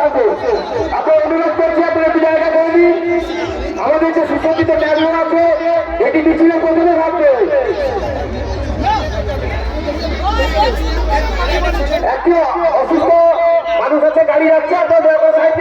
থাকবে আপনার অনুরোধ করছি আপনার একটু জায়গা করে দিন আমাদের যে সুসজ্জিত ট্যাবলেট আছে এটি মিছিলের প্রথমে থাকবে একটি অসুস্থ মানুষ আছে গাড়ি যাচ্ছে আপনার দয়া করে সাইড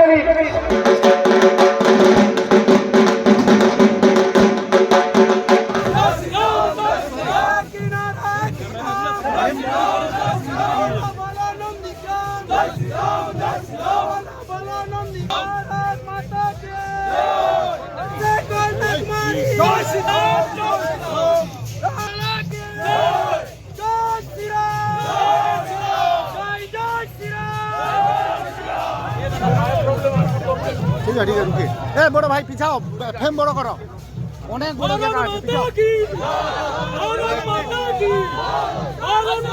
ঠিক আছে ঠিক আছে রুকে এ বড় ভাই পিছাও। ফ্রেম বড় করো। অনেক বড় জায়গা আছে পিছাও। ভারত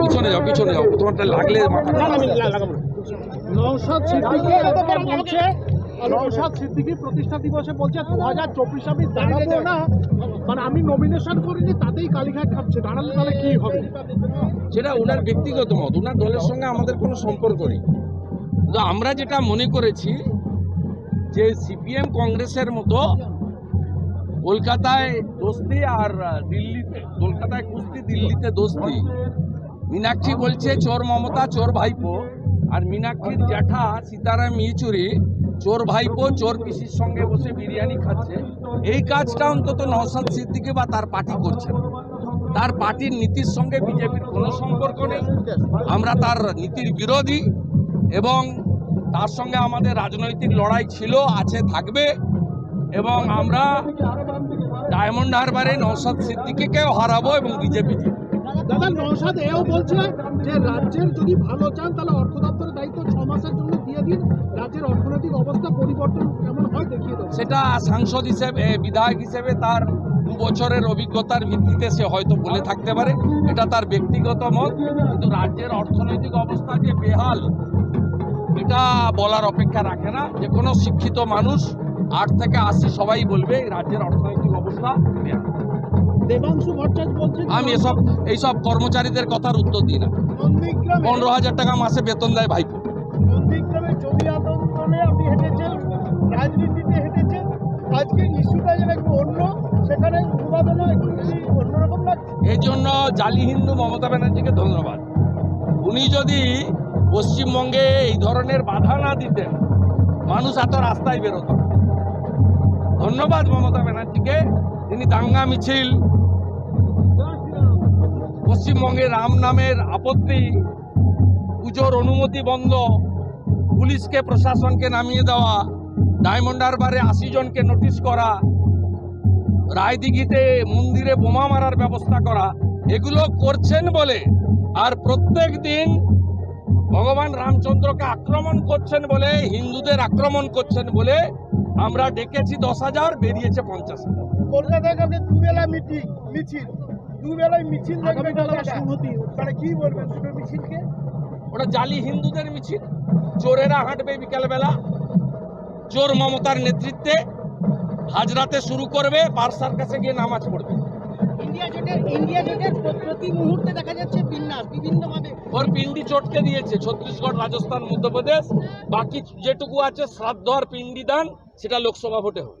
পিছনে যাও পিছনে যাও তোমারটা লাগলে নৌসাদ সিদ্দিকি বলছে। নৌসাদ সিদ্দিকি প্রতিষ্ঠা দিবসে বলছে দু হাজার চব্বিশ আমি দাঁড়াবো না। মানে আমি নমিনেশন করিনি, তাতেই কালীঘাট খাচ্ছে। দাঁড়ালে তাহলে কি হবে? সেটা ওনার ব্যক্তিগত মত। ওনার দলের সঙ্গে আমাদের কোনো সম্পর্ক নেই। আমরা যেটা মনে করেছি, যে সিপিএম কংগ্রেসের মতো কলকাতায় দোস্তি আর দিল্লিতে, কলকাতায় কুস্তি, দিল্লিতে দোস্তি। মীনাক্ষী বলছে, চোর মমতা, চোর ভাইপো। আর মীনাক্ষীর জ্যাঠা, সীতারাম ইয়েচুরি চোর ভাইপো, চোর পিসির সঙ্গে বসে বিরিয়ানি খাচ্ছে। এই কাজটা অন্তত নওশাদ সিদ্দিকি বা তার পার্টি করছে। তার পার্টির নীতির সঙ্গে বিজেপির কোনো সম্পর্ক নেই। আমরা তার নীতির বিরোধী এবং তার সঙ্গে আমাদের রাজনৈতিক লড়াই ছিল, আছে, থাকবে এবং আমরা ডায়মন্ড হারবারে নৌসাদ সিদ্দিকিকেও হারাবো এবং বিজেপি দাদা নৌসাদ এও বলছে যে, রাজ্যের যদি ভালো চান, তাহলে অর্থ দপ্তরের দায়িত্ব ছ মাসের জন্য রাজ্যের অর্থনৈতিক অবস্থা পরিবর্তন কেমন হয় দেখিয়ে দেবো। সেটা সাংসদ হিসেবে বিধায়ক হিসেবে তার দু বছরের অভিজ্ঞতার ভিত্তিতে সে হয়তো বলে থাকতে পারে। এটা তার ব্যক্তিগত মত কিন্তু রাজ্যের অর্থনৈতিক অবস্থা যে বেহাল এটা বলার অপেক্ষা রাখে না। যে কোনো শিক্ষিত মানুষ আট থেকে আশি সবাই বলবে এই রাজ্যের অর্থনৈতিক অবস্থা বেহাল। দেবাংশু ভট্টাচার্য বলছেন আমি এসব এইসব কর্মচারীদের কথার উত্তর দিই না। পনেরো হাজার টাকা মাসে বেতন দেয় ভাইপো। নন্দীগ্রামে জমি আন্দোলনে আপনি হেঁটেছেন, রাজনীতিতে হেঁটেছেন, আজকে ইস্যুটা যেন একটু অন্য, সেখানে উন্মাদনা একটু অন্যরকম লাগছে। এই জন্য জালি হিন্দু মমতা ব্যানার্জিকে ধন্যবাদ। উনি যদি পশ্চিমবঙ্গে এই ধরনের বাধা না দিতেন, মানুষ এত রাস্তায় বেরোত। ধন্যবাদ মমতা ব্যানার্জিকে, তিনি দাঙ্গা মিছিল পশ্চিমবঙ্গে রাম নামের আপত্তি, পুজোর অনুমতি বন্ধ পুলিশকে, প্রশাসনকে নামিয়ে দেওয়া, ডায়মন্ড হারবারে আশি জনকে নোটিশ করা, রায়দিঘিতে মন্দিরে বোমা মারার ব্যবস্থা করা, এগুলো করছেন বলে আর প্রত্যেক দিন ভগবান রামচন্দ্রকে আক্রমণ করছেন বলে, হিন্দুদের আক্রমণ করছেন বলে আমরা ডেকেছি দশ হাজার, বেরিয়েছে পঞ্চাশ হাজার। কলকাতায় মিছিল। দুবেলায় মিছিল তাহলে কি বলবেন দুটো মিছিলকে? ওটা জালি হিন্দুদের মিছিল। চোরেরা হাঁটবে বিকালবেলা। চোর মমতার নেতৃত্বে হাজরাতে শুরু করবে পারসার কাছে গিয়ে নামাজ পড়বে। ইন্ডিয়া জোটের ইন্ডিয়া জোটের প্রতি মুহূর্তে দেখা যাচ্ছে বিন্যাস বিভিন্নভাবে। ওর পিন্ডি চটকে দিয়েছে ছত্তিশগড় রাজস্থান মধ্যপ্রদেশ। বাকি যেটুকু আছে শ্রাদ্ধ আর পিন্ডি দান সেটা লোকসভা ভোটে হবে।